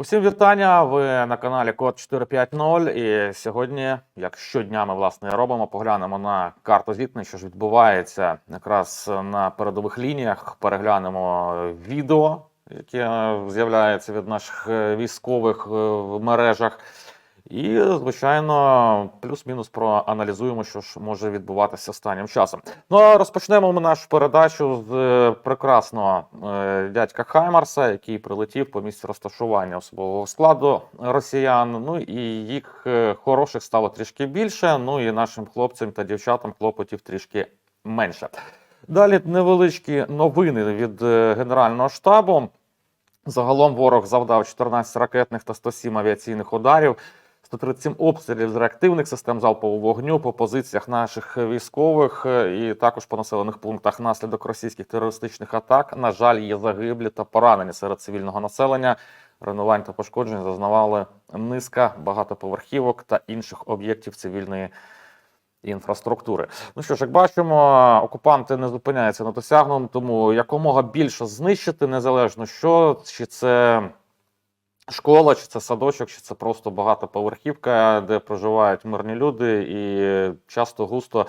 Усім вітання! Ви на каналі Код 450. І сьогодні, як щодня, ми власне робимо, поглянемо на карту зіткнень, що ж відбувається якраз на передових лініях. Переглянемо відео, яке з'являється від наших е, військових е, в мережах. І, звичайно, плюс-мінус проаналізуємо, що ж може відбуватися останнім часом. Ну а розпочнемо ми нашу передачу з е, прекрасного е, дядька Хаймарса, який прилетів по місці розташування особового складу росіян. Ну і їх е, хороших стало трішки більше. Ну і нашим хлопцям та дівчатам клопотів трішки менше. Далі невеличкі новини від Генерального штабу. Загалом ворог завдав 14 ракетних та 107 авіаційних ударів. 137 обстрілів з реактивних систем залпового вогню по позиціях наших військових е, і також по населених пунктах внаслідок російських терористичних атак. На жаль, є загиблі та поранені серед цивільного населення. Руйнувань та пошкоджень зазнавали низка багатоповерхівок та інших об'єктів цивільної інфраструктури. Ну що ж, як бачимо, окупанти не зупиняються на досягненому, тому якомога більше знищити, незалежно що, чи це школа, чи це садочок, чи це просто багатоповерхівка, де проживають мирні люди, і часто густо.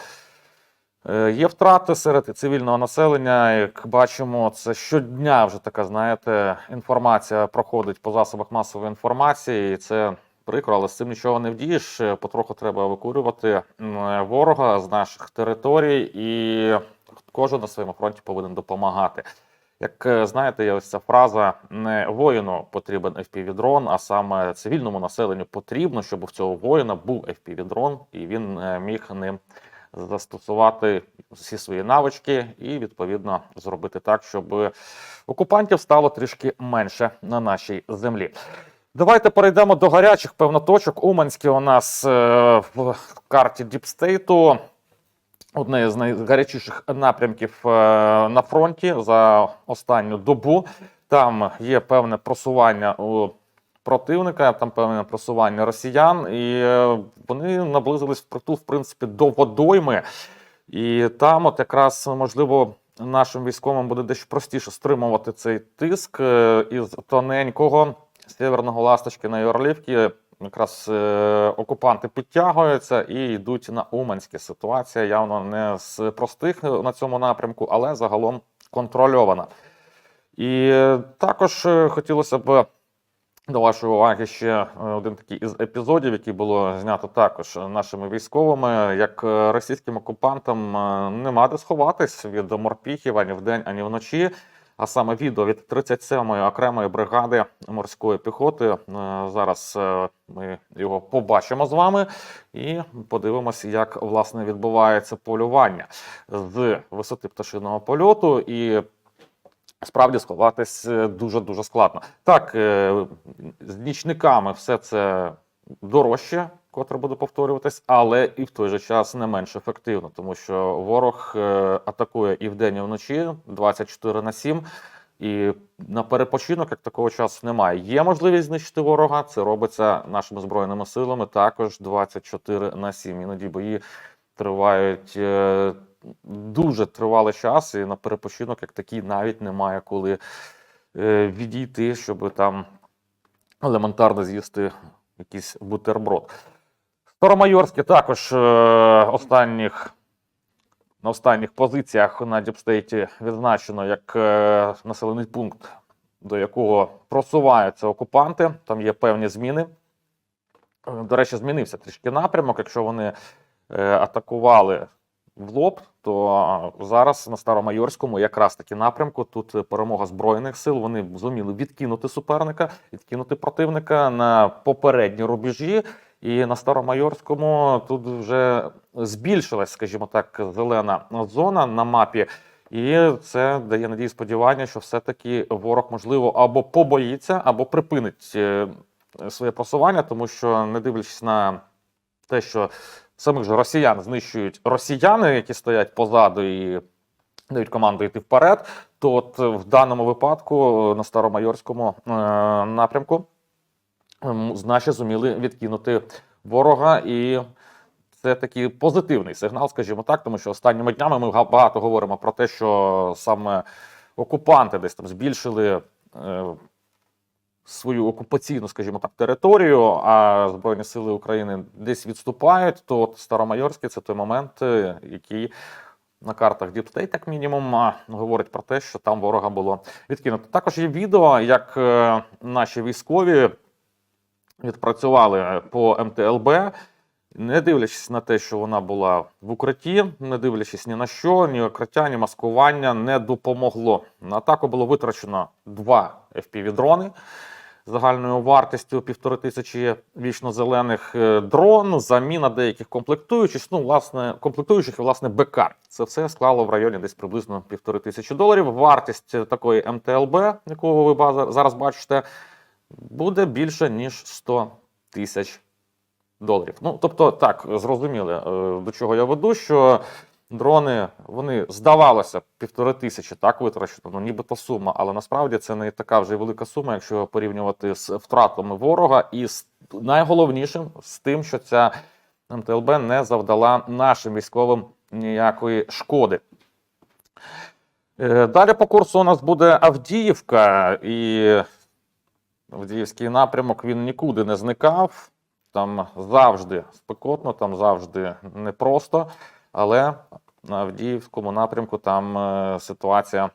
е, Є втрати серед цивільного населення. Як бачимо, це щодня вже така, знаєте, інформація проходить по засобах масової інформації, і це прикро, але з цим нічого не вдієш. Потроху треба викурювати ворога з наших територій, і кожен на своєму фронті повинен допомагати. Як е, знаєте, ось ця фраза: не воїну потрібен FPV-дрон, а саме цивільному населенню потрібно, щоб у цього воїна був FPV-дрон, і він е, міг ним застосувати всі свої навички і відповідно зробити так, щоб окупантів стало трішки менше на нашій землі. Давайте перейдемо до гарячих певно точок. Уманське у нас е, в карті Діпстейту. Одне з найгарячіших напрямків е, на фронті за останню добу. Там є певне просування у противника, там певне просування росіян, і е, вони наблизились впритул, в принципі, до водойми. І там, от якраз можливо, нашим військовим буде дещо простіше стримувати цей тиск е, із тоненького северного ласточки на Орлівки. Якраз е, окупанти підтягуються і йдуть на Уманське. Ситуація явно не з простих на цьому напрямку, але загалом контрольована. І е, також е, хотілося б до вашої уваги ще е, один такий із епізодів, який було знято також нашими військовими, як е, російським окупантам е, нема де сховатись від морпіхів ані вдень, ані вночі. А саме відео від 37-ї окремої бригади морської піхоти. Е, Зараз е, ми його побачимо з вами і подивимося, як власне відбувається полювання з висоти пташиного польоту. І справді сховатись дуже дуже складно. Так, е, з нічниками все це дорожче, котре буде повторюватись, але і в той же час не менш ефективно, тому що ворог е, атакує і вдень, і вночі 24 на 7. І на перепочинок як такого часу немає. Є можливість знищити ворога. Це робиться нашими збройними силами також 24 на 7. Іноді бої тривають е, дуже тривалий час, і на перепочинок як такий навіть немає коли е, відійти, щоб там елементарно з'їсти якийсь бутерброд. Старомайорське також е, останніх, на останніх позиціях на Діпстейті відзначено як е, населений пункт, до якого просуваються окупанти. Там є певні зміни. Е, До речі, змінився трішки напрямок. Якщо вони атакували в лоб, то зараз на Старомайорському якраз таки напрямку тут перемога збройних сил. Вони зуміли відкинути суперника, відкинути противника на попередні рубежі. І на Старомайорському тут вже збільшилась, скажімо так, зелена зона на мапі. І це дає надії сподівання, що все-таки ворог, можливо, або побоїться, або припинить е, своє просування, тому що, не дивлячись на те, що самих же росіян знищують росіяни, які стоять позаду і дають команду йти вперед, то от в даному випадку на Старомайорському е, напрямку наші зуміли відкинути ворога, і це такий позитивний сигнал, скажімо так, тому що останніми днями ми багато говоримо про те, що саме окупанти десь там збільшили. е, свою окупаційну, скажімо так, територію, а Збройні Сили України десь відступають, то от Старомайорський це той момент, е, який на картах State, як мінімум, говорить про те, що там ворога було відкинуто. Також є відео, як е, наші військові відпрацювали по МТЛБ, не дивлячись на те, що вона була в укритті, не дивлячись ні на що, ні укриття, ні маскування не допомогло. На атаку було витрачено два FPV-дрони загальною вартістю півтори тисячі вічно-зелених е, дрон, заміна деяких комплектуючих, ну, власне, комплектуючих і власне БК. Це все склало в районі десь приблизно півтори тисячі доларів. Вартість е, такої МТЛБ, якого ви зараз бачите, буде більше ніж 100 тисяч доларів. Ну, тобто, так, зрозуміли, е, до чого я веду, що дрони, вони здавалося, півтори тисячі, так витрачено, ну нібито сума, але насправді це не така вже велика сума, якщо порівнювати з втратами ворога, і з найголовнішим з тим, що ця МТЛБ не завдала нашим військовим ніякої шкоди. Е, Далі по курсу у нас буде Авдіївка, і Авдіївський напрямок він нікуди не зникав. Там завжди спекотно, там завжди непросто, але на Авдіївському напрямку там е, ситуація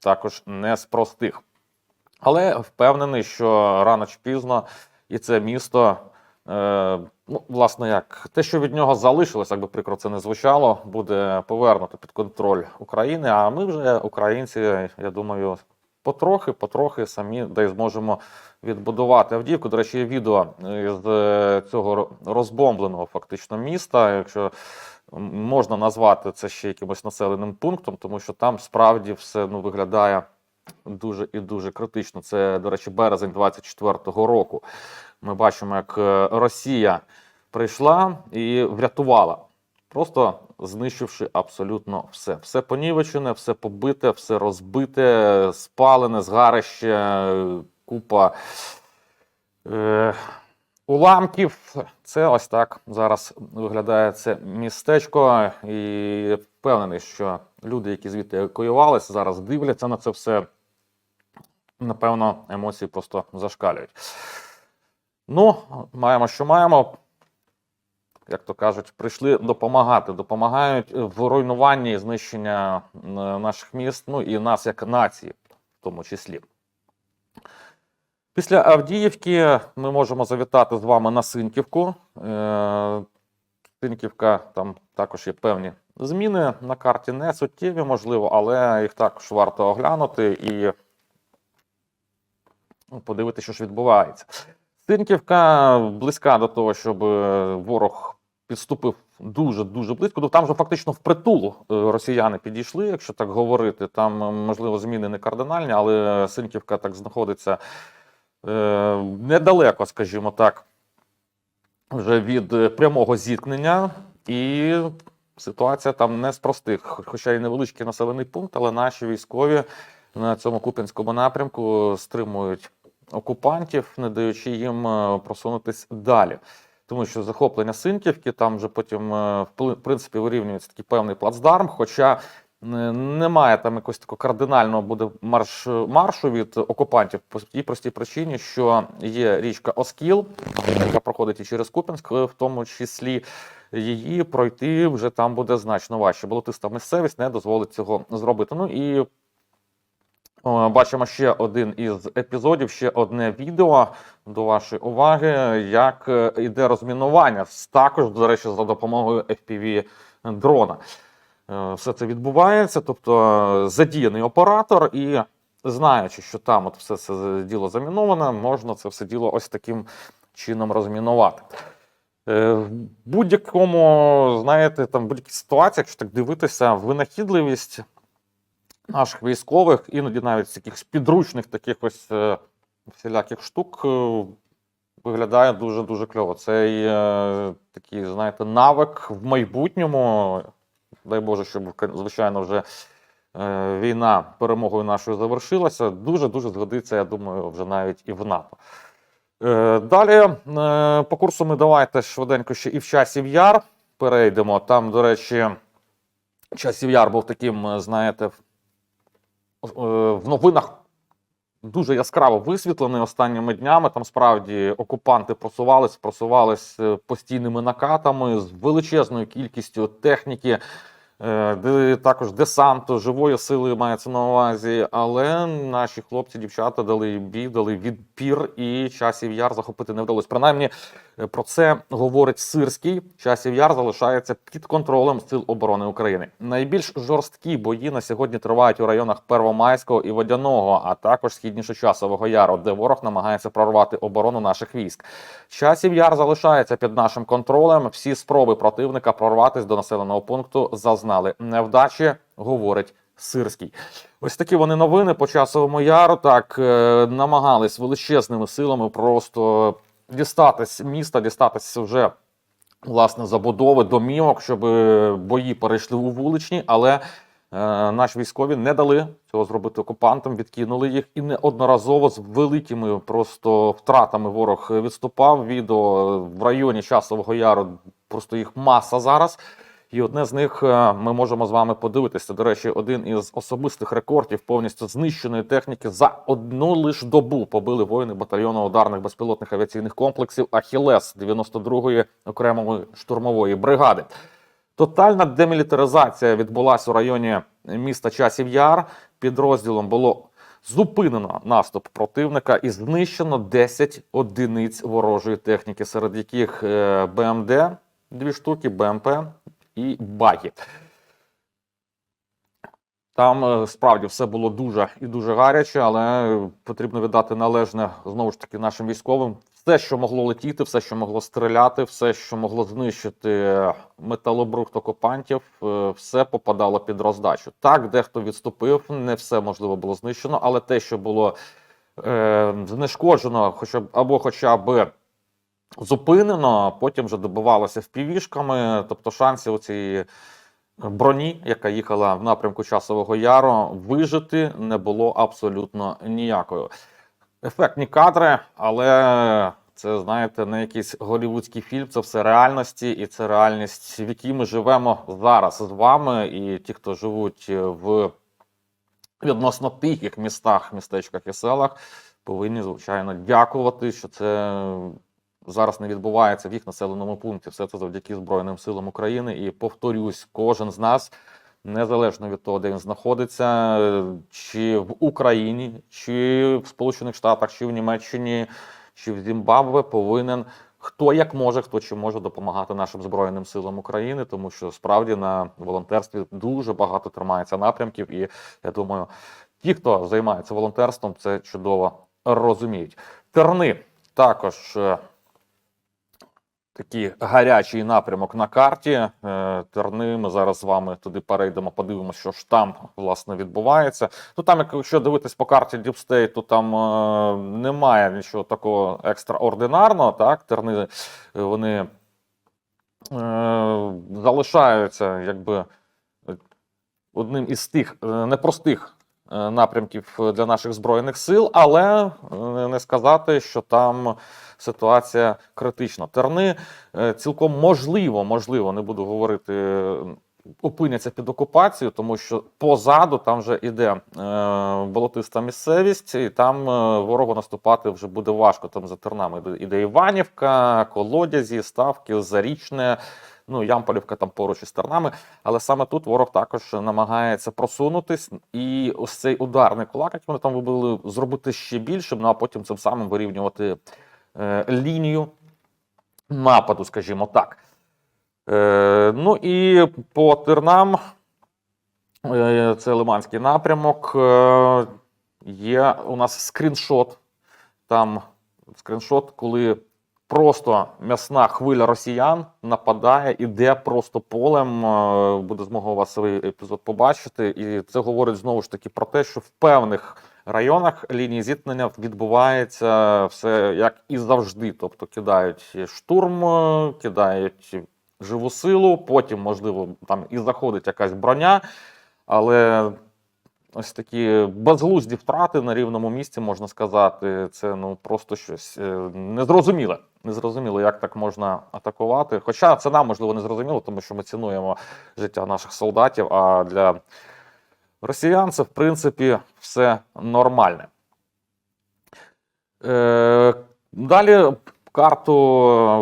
також не з простих. Але впевнений, що рано чи пізно і це місто, е, ну, власне, як те, що від нього залишилось, як би прикро це не звучало, буде повернуто під контроль України. А ми вже, українці, я думаю, потрохи, потрохи самі дай зможемо відбудувати Авдіївку. До речі, є відео з е, цього розбомбленого фактично міста. Якщо можна назвати це ще якимось населеним пунктом, тому що там справді все ну, виглядає дуже і дуже критично. Це, до речі, березень 24-го року. Ми бачимо, як е, Росія прийшла і врятувала, просто знищивши абсолютно все. Все понівечене, все побите, все розбите, спалене, згарище, купа. Е, Уламків, це ось так зараз виглядає це містечко, і впевнений, що люди, які звідти евакуювалися, зараз дивляться на це все. Напевно, емоції просто зашкалюють. Ну, маємо, що маємо. Як то кажуть, прийшли допомагати. Допомагають в руйнуванні і знищення наших міст, ну і нас як нації, в тому числі. Після Авдіївки ми можемо завітати з вами на Синківку. Е, Синківка, там також є певні зміни на карті, не суттєві, можливо, але їх також варто оглянути і ну, подивитися, що ж відбувається. Синківка близька до того, щоб е, ворог підступив дуже-дуже близько. Ну, Там же фактично впритул е, росіяни підійшли, якщо так говорити. Там, е, можливо, зміни не кардинальні, але Синківка так знаходиться е, недалеко, скажімо так, вже від прямого зіткнення, і ситуація там не з простих, хоча й невеличкий населений пункт, але наші військові на цьому Куп'янському напрямку стримують окупантів, не даючи їм просунутись далі. Тому що захоплення Синківки там вже потім, е, в принципі, вирівнюється такий певний плацдарм, хоча е, немає там якогось такого кардинального буде марш, маршу від окупантів по тій простій причині, що є річка Оскіл, яка проходить і через Куп'янськ, в тому числі її пройти вже там буде значно важче. Болотиста місцевість не дозволить цього зробити. Ну і бачимо ще один із епізодів, ще одне відео до вашої уваги, як е, йде розмінування, також, до речі, за допомогою FPV дрона. Е, Все це відбувається, тобто е, задіяний оператор, і знаючи, що там от все це діло заміноване, можна це все діло ось таким чином розмінувати. Е, В будь-якому, знаєте, там будь-якій ситуації, якщо так дивитися, винахідливість наших військових, іноді навіть з якихось підручних таких ось е, всіляких штук е, виглядає дуже-дуже кльово. Це е, такий, знаєте, навик в майбутньому. Дай Боже, щоб, звичайно, вже війна перемогою нашою завершилася. Дуже-дуже згодиться, я думаю, вже навіть і в НАТО. Далі по курсу ми давайте швиденько ще і в часів яр перейдемо. Там, до речі, часів яр був таким, знаєте, в- е, новинах дуже яскраво висвітлений останніми днями. Там справді окупанти просувались, просувались е, постійними накатами з величезною кількістю техніки. е, Де також десанту, живої сили мається на увазі, але наші хлопці, дівчата дали бій, дали відпір, і часів яр захопити не вдалося. Принаймні, про це говорить Сирський. Часів яр залишається під контролем Сил оборони України. Найбільш жорсткі бої на сьогодні тривають у районах Первомайського і Водяного, а також східніше часового яру, де ворог намагається прорвати оборону наших військ. Часів яр залишається під нашим контролем. Всі спроби противника прорватися до населеного пункту зазнали невдачі, говорить Сирський. Ось такі вони новини по часовому яру. Так е, намагались величезними силами просто дістатись міста, дістатись вже власне забудови, домівок, щоб е, бої перейшли у вуличні, але е, наші військові не дали цього зробити окупантам, відкинули їх і неодноразово з великими просто втратами ворог відступав. Відео в районі часового яру просто їх маса зараз. І одне з них е, ми можемо з вами подивитися. До речі, один із особистих рекордів повністю знищеної техніки за одну лиш добу побили воїни батальйону ударних безпілотних авіаційних комплексів Ахілес 92-ї окремої штурмової бригади. Тотальна демілітаризація відбулася у районі міста Часів Яр. Підрозділом було зупинено наступ противника і знищено 10 одиниць ворожої техніки, серед яких е, БМД, дві штуки, БМП і баги. Там е, справді все було дуже і дуже гаряче, але потрібно віддати належне знову ж таки нашим військовим. Все, що могло летіти, все, що могло стріляти, все, що могло знищити металобрухт окупантів, е, все попадало під роздачу. Так, дехто відступив, не все можливо було знищено, але те, що було е, знешкоджено, хоча б або хоча б зупинено, потім вже добивалося впівішками, тобто шансів у цієї броні, яка їхала в напрямку часового яру, вижити не було абсолютно ніякою. Ефектні кадри, але це, знаєте, не якийсь голівудський фільм, це все реальності, і це реальність, в якій ми живемо зараз з вами. І ті, хто живуть в відносно тихих містах, містечках і селах, повинні, звичайно, дякувати, що це зараз не відбувається в їх населеному пункті. Все це завдяки Збройним силам України. І повторюсь, кожен з нас, незалежно від того, де він знаходиться, чи в Україні, чи в Сполучених Штатах, чи в Німеччині, чи в Зімбабве, повинен. Хто як може, хто чи може допомагати нашим збройним силам України, тому що справді на волонтерстві дуже багато тримається напрямків, і я думаю, ті, хто займається волонтерством, це чудово розуміють. Терни також е, такий гарячий напрямок на карті. Е, Терни. Ми зараз з вами туди перейдемо, подивимося, що ж там власне відбувається. Ну там, якщо дивитись по карті то там е, немає нічого такого екстраординарного. Так, терни е, вони е, залишаються якби одним із тих е, непростих напрямків для наших збройних сил, але е, не сказати, що там ситуація критична. Терни е, цілком можливо, можливо, не буду говорити. е, Опиняться під окупацією, тому що позаду там вже іде е, болотиста місцевість, і там е, ворогу наступати вже буде важко. Там за тернами іде Іванівка, Колодязі, Ставки, Зарічне. Ну, Ямполівка там поруч із тернами, але саме тут ворог також намагається просунутись, і ось цей ударний кулак, який вони там вибили, зробити ще більшим, ну а потім цим самим вирівнювати е, лінію нападу, скажімо так. Е, ну і по тернам, е, це Лиманський напрямок. Е, є у нас скріншот. Там скріншот, коли просто м'ясна хвиля росіян нападає, іде просто полем. Е, Буде змога у вас цей епізод побачити. І це говорить знову ж таки про те, що в певних районах лінії зіткнення відбувається все як і завжди. Тобто кидають штурм, е, кидають живу силу, потім, можливо, там і заходить якась броня, але ось такі безглузді втрати на рівному місці, можна сказати, це ну просто щось е, незрозуміле. Незрозуміло, як так можна атакувати. Хоча це нам можливо не зрозуміло, тому що ми цінуємо життя наших солдатів. А для росіян це в принципі все нормальне. Е, Далі карту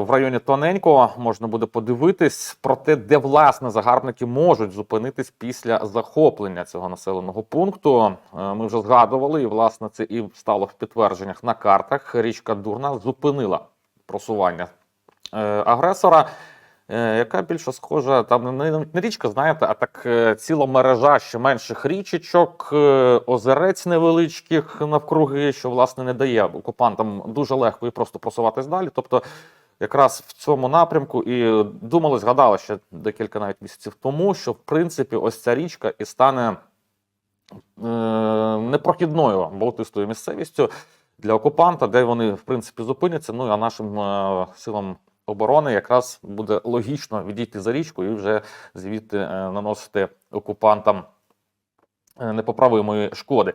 в районі Тоненько можна буде подивитись про те, де власне загарбники можуть зупинитись після захоплення цього населеного пункту. Е, Ми вже згадували, і власне це і стало в підтвердженнях на картах. Річка Дурна зупинила просування е, агресора. е, Яка більше схожа, там не, річка, знаєте, а так е, ціла мережа ще менших річечок, озерець невеличких навкруги, що власне не дає окупантам дуже легко і просто просуватись далі. Тобто, якраз в цьому напрямку і думали, згадали ще декілька навіть місяців тому, що в принципі ось ця річка і стане е, непрохідною болотистою місцевістю для окупанта, де вони в принципі зупиняться. Ну а нашим е, силам оборони якраз буде логічно відійти за річку і вже звідти е, наносити окупантам е, непоправимої шкоди.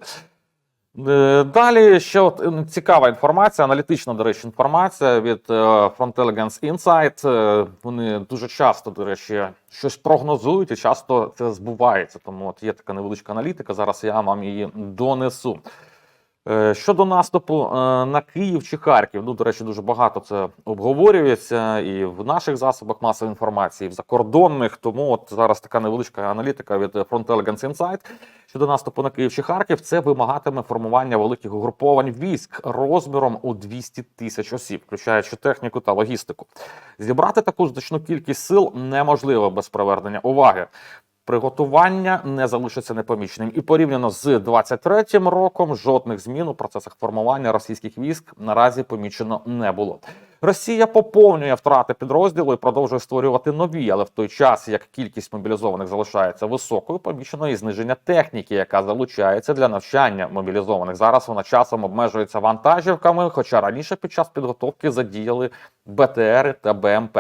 Далі ще от цікава інформація, аналітична, до речі, інформація від е, Frontelligence Insight. Вони дуже часто, до речі, щось прогнозують і часто це збувається. Тому от є така невеличка аналітика. Зараз я вам її донесу. Е, Щодо наступу е, на Київ чи Харків, ну до речі, дуже багато це обговорюється і в наших засобах масової інформації, і в закордонних. Тому от зараз така невеличка аналітика від Frontelligence Insight. Щодо наступу на Київ чи Харків, це вимагатиме формування великих угруповань військ розміром у 200 тисяч осіб, включаючи техніку та логістику. Зібрати таку значну кількість сил неможливо без привернення уваги. Приготування не залишиться непоміченим. І порівняно з 23-м роком жодних змін у процесах формування російських військ наразі помічено не було. Росія поповнює втрати підрозділу і продовжує створювати нові, але в той час як кількість мобілізованих залишається високою, помічено і зниження техніки, яка залучається для навчання мобілізованих. Зараз вона часом обмежується вантажівками, хоча раніше під час підготовки задіяли БТРи та БМП.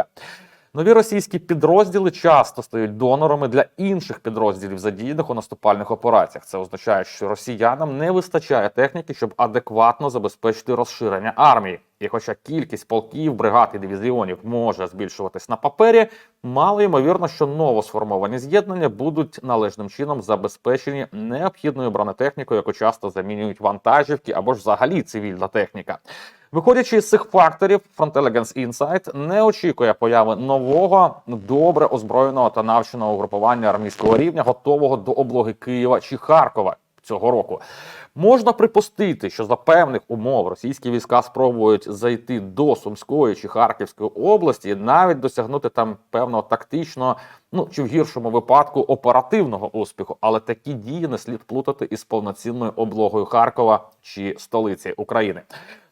Нові російські підрозділи часто стають донорами для інших підрозділів, задіяних у наступальних операціях. Це означає, що росіянам не вистачає техніки, щоб адекватно забезпечити розширення армії. І хоча кількість полків, бригад і дивізіонів може збільшуватись на папері, мало ймовірно, що новосформовані з'єднання будуть належним чином забезпечені необхідною бронетехнікою, яку часто замінюють вантажівки або ж взагалі цивільна техніка. Виходячи з цих факторів, Frontelligence Insight не очікує появи нового, добре озброєного та навченого угрупування армійського рівня, готового до облоги Києва чи Харкова цього року. Можна припустити, що за певних умов російські війська спробують зайти до Сумської чи Харківської області, і навіть досягнути там певного тактичного, ну чи в гіршому випадку оперативного успіху. Але такі дії не слід плутати із повноцінною облогою Харкова чи столиці України.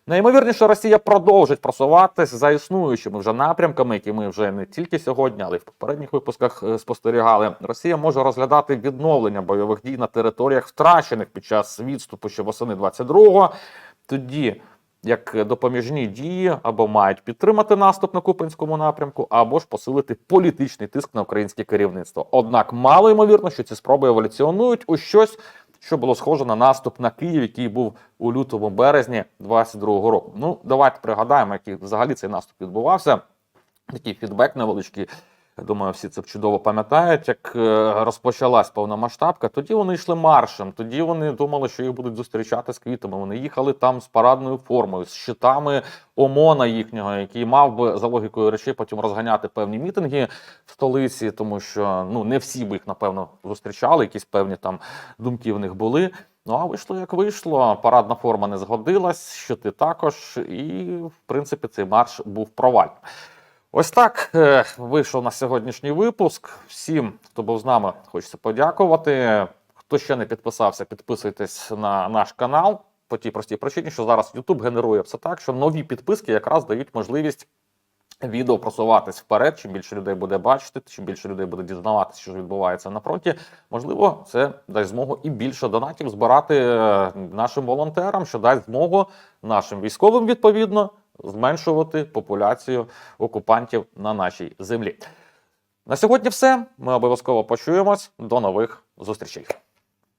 Найімовірніше, Росія продовжить просуватись за існуючими вже напрямками, які ми вже не тільки сьогодні, але й в попередніх випусках е, спостерігали. Росія може розглядати відновлення бойових дій на територіях, втрачених під час відступу ще восени 22-го. Тоді як допоміжні дії або мають підтримати наступ на Купинському напрямку, або ж посилити політичний тиск на українське керівництво. Однак мало ймовірно, що ці спроби еволюціонують у щось що було схоже на наступ на Київ, який був у лютому березні 22-го року. Ну, давайте пригадаємо, який взагалі цей наступ відбувався. Такий фідбек невеличкий. Думаю, всі це чудово пам'ятають. Як е, розпочалась повномасштабка, тоді вони йшли маршем. Тоді вони думали, що їх будуть зустрічати з квітами. Вони їхали там з парадною формою, з щитами ОМОНа їхнього, який мав би за логікою речей потім розганяти певні мітинги в столиці, тому що ну не всі би їх напевно зустрічали. Якісь певні там думки в них були. Ну а вийшло як вийшло. Парадна форма не згодилась, щити також, і в принципі цей марш був провальним. Ось так е, вийшов на сьогоднішній випуск. Всім, хто був з нами, хочеться подякувати. Хто ще не підписався, підписуйтесь на наш канал по тій простій причині, що зараз YouTube генерує все так, що нові підписки якраз дають можливість відео просуватись вперед. Чим більше людей буде бачити, чим більше людей буде дізнаватися, що відбувається на фронті. Можливо, це дасть змогу і більше донатів збирати е, нашим волонтерам, що дасть змогу нашим військовим відповідно зменшувати популяцію окупантів на нашій землі. На сьогодні все. Ми обов'язково почуємось. До нових зустрічей.